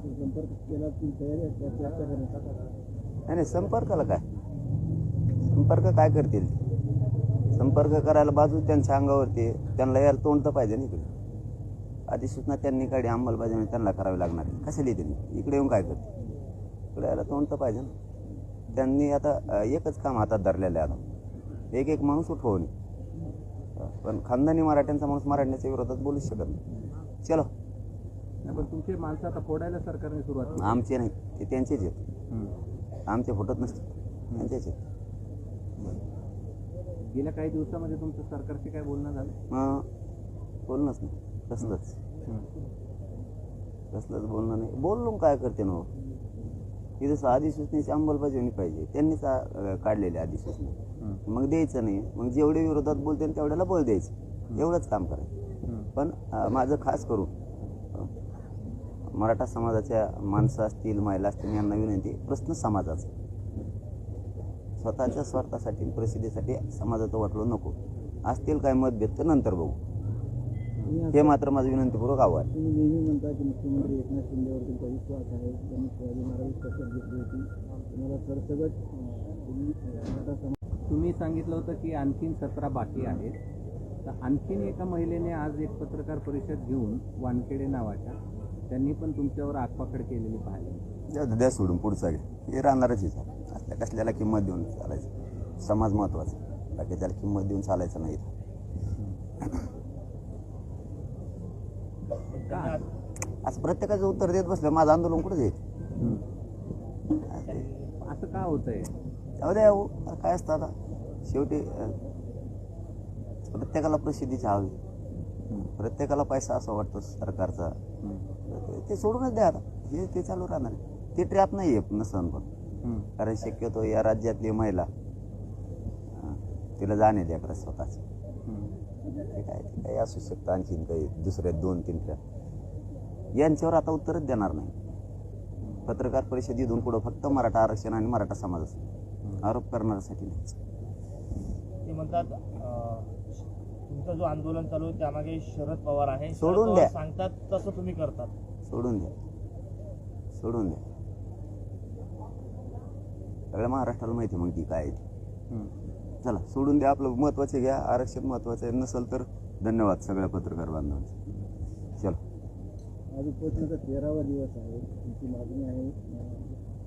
संपर्क केला तयारी नाही नाही संपर्काला काय? संपर्क काय करतील? संपर्क करायला बाजू त्यांच्या अंगावरती त्यांना यायला तोंड तर पाहिजे ना इकडे. अधिसूचना त्यांनी काढली अंमलबजावणी त्यांना करावी लागणार आहे. कशाला त्यांनी इकडे येऊन काय करते इकडे यायला तोंड तर पाहिजे ना. त्यांनी आता एकच काम हातात धरलेलं आहे आता. एक एक माणूस उठवणे पण खानदानी मराठ्यांचा माणूस मराठ्यांच्या विरोधात बोलूच शकत नाही. चलो. पण तुमचे माणसं आता फोडायला सरकारने सुरुवात केली. आमचे नाही ते त्यांचेच आहेत. हम्म. आमचे फुटत नसते त्यांचेच आहेत. गेल्या काही दिवसामध्ये तुमचं सरकारशी काय बोलणं झालं? मग बोलणंच नाही. कसलंच? कसलंच बोलणं नाही. बोललो काय करते ना? हो? इथं अधिसूचनेची अंमलबजावणी पाहिजे. त्यांनीच आ- काढलेली अधिसूचना. मग द्यायचं नाही. मग जेवढे विरोधात बोलते तेवढ्याला बळ द्यायचं. एवढंच काम करायचं. पण अं, माझं खास करून मराठा समाजाच्या माणसं असतील महिला असतील यांना विनंती प्रश्न समाजाचा. स्वतःच्या स्वार्थासाठी प्रसिद्धीसाठी समाजाचं वाटलं नको. असतील काय मतभेद तर नंतर बघू. हे मात्र माझं विनंतीपूर्वक आव्हान. नेहमी म्हणता की मुख्यमंत्री एकनाथ शिंदेवर तुमचा विश्वास आहे त्यांनी शिवाजी महाराज कसर घेतली होती? तुम्हाला सरसगट तुम्ही सांगितलं होतं की आणखीन सतरा बाकी आहेत. तर आणखीन एका महिलेने आज एक पत्रकार परिषद घेऊन वानखेडे नावाच्या त्यांनी पण तुमच्यावर आगपाखड केलेली दे, द्या सोडून पुढचा हे राहणारच आहे. असल्या कसल्याला किंमत देऊन चालायचं? समाज महत्त्वाचा बाकी त्याला किंमत देऊन चालायचं नाही. का असं प्रत्येकाचं उत्तर देत बसलं माझं आंदोलन कुठं जाईल? असं का होतंय? जाऊ द्या हो, आता काय असतं आता? शेवटी प्रत्येकाला प्रसिद्धीची हवी. प्रत्येकाला पैसा असं वाटतो सरकारचा. ते- सोडूनच द्या आता. हे ते चालू राहणार. ते ट्रॅप नाही आहे नसन पण कारण शक्यतो या राज्यातली महिला तिला जाणे द्या खरं स्वतःच. ते काय ते काही असू शकतं आणखीन काही दुसरे दोन तीन ट्रॅप यांच्यावर आता उत्तरच देणार नाही. पत्रकार परिषदेतून पुढं फक्त मराठा आरक्षण आणि मराठा समाजाचा आरोप करण्यासाठी नाही. ते म्हणतात तुमचं जो आंदोलन चालू आहे त्यामागे शरद पवार आहे. सोडून द्या. सांगतात तसं तुम्ही करतात. सोडून द्या. सोडून द्या. सगळ्या महाराष्ट्राला माहिती आहे मग ती काय आहे ती. चला सोडून द्या. आपलं महत्त्वाचे घ्या. आरक्षण महत्वाचं आहे. नसेल तर धन्यवाद सगळ्या पत्रकार बांधवांचे. चला. आज उपोषणाचा तेरावा दिवस आहे. तुमची मागणी आहे. अं,